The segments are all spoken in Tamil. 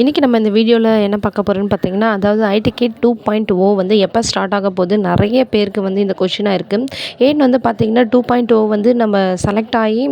இன்றைக்கி நம்ம இந்த வீடியோவில் என்ன பார்க்க போகிறோம்னு பார்த்தீங்கன்னா அதாவது ஐடிகேட் டூ பாயிண்ட் ஓ வந்து எப்போ ஸ்டார்ட் ஆக போகுது நிறைய பேருக்கு வந்து இந்த கொஷினாக இருக்குது ஏன்னு வந்து பார்த்திங்கன்னா டூ பாயிண்ட் ஓ oh வந்து நம்ம செலக்ட் ஆகி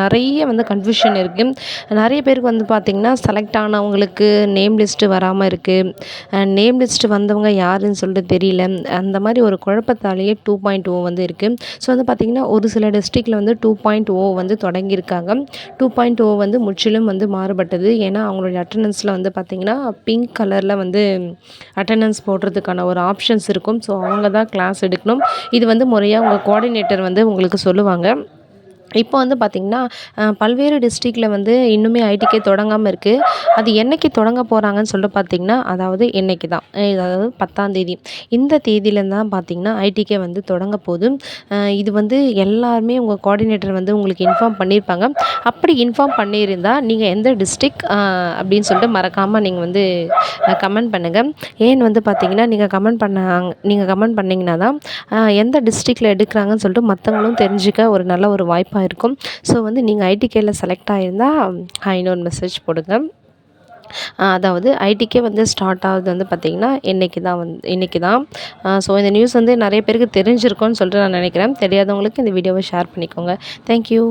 நிறைய வந்து கன்ஃபியூஷன் இருக்குது நிறைய பேருக்கு வந்து பார்த்திங்கன்னா செலக்ட் ஆனவங்களுக்கு நேம் லிஸ்ட்டு வராமல் இருக்குது நேம் லிஸ்ட்டு வந்தவங்க யாருன்னு சொல்லிட்டு தெரியல. அந்த மாதிரி ஒரு குழப்பத்தாலேயே டூ பாயிண்ட் ஓ வந்து இருக்குது ஸோ வந்து பார்த்திங்கன்னா ஒரு சில டிஸ்ட்ரிக்டில் வந்து டூ பாயிண்ட் ஓ வந்து தொடங்கியிருக்காங்க. டூ பாயிண்ட் ஓ வந்து முற்றிலும் வந்து மாறுபட்டது. ஏன்னா அவங்களுடைய அட்டண்டன்ஸில் வந்து பார்த்திங்கன்னா பிங்க் கலரில் வந்து அட்டண்டன்ஸ் போடுறதுக்கான ஒரு ஆப்ஷன்ஸ் இருக்கும். ஸோ அவங்க தான் கிளாஸ் எடுக்கணும். இது வந்து முறையாக உங்கள் கோஆர்டினேட்டர் வந்து உங்களுக்கு சொல்லுவாங்க. இப்போ வந்து பார்த்திங்கன்னா பல்வேறு டிஸ்ட்ரிக்டில் வந்து இன்னுமே ஐடிகே தொடங்காமல் இருக்குது அது என்னைக்கு தொடங்க போகிறாங்கன்னு சொல்லிட்டு பார்த்திங்கன்னா அதாவது என்றைக்கு தான். அதாவது பத்தாம் தேதி. இந்த தேதியிலேருந்து தான் பார்த்திங்கன்னா ஐடிகே வந்து தொடங்க போதும் இது வந்து எல்லாருமே உங்கள் கோஆர்டினேட்டர் வந்து உங்களுக்கு இன்ஃபார்ம் பண்ணியிருப்பாங்க அப்படி இன்ஃபார்ம் பண்ணியிருந்தால் நீங்கள் எந்த டிஸ்ட்ரிக் அப்படின்னு சொல்லிட்டு மறக்காமல் நீங்கள் வந்து கமெண்ட் பண்ணுங்கள் ஏன்னு வந்து பார்த்தீங்கன்னா நீங்கள் கமெண்ட் பண்ண நீங்கள் கமெண்ட் பண்ணிங்கன்னா தான் எந்த டிஸ்ட்ரிக்டில் எடுக்கிறாங்கன்னு சொல்லிட்டு மற்றவங்களும் தெரிஞ்சுக்க ஒரு நல்ல ஒரு வாய்ப்பாக இருக்கும். ஸோ வந்து நீங்கள் ஐடிகேயில் செலக்ட் ஆகியிருந்தால் ஐநோன் மெசேஜ் போடுங்க. அதாவது ஐடிக்கே வந்து ஸ்டார்ட் ஆகுது வந்து பார்த்திங்கன்னா இன்றைக்கி தான் வந்து இன்றைக்கி தான். ஸோ இந்த நியூஸ் வந்து நிறைய பேருக்கு தெரிஞ்சிருக்கும்னு சொல்லிட்டு நான் நினைக்கிறேன். தெரியாதவங்களுக்கு இந்த வீடியோவை ஷேர் பண்ணிக்கோங்க. தேங்க்யூ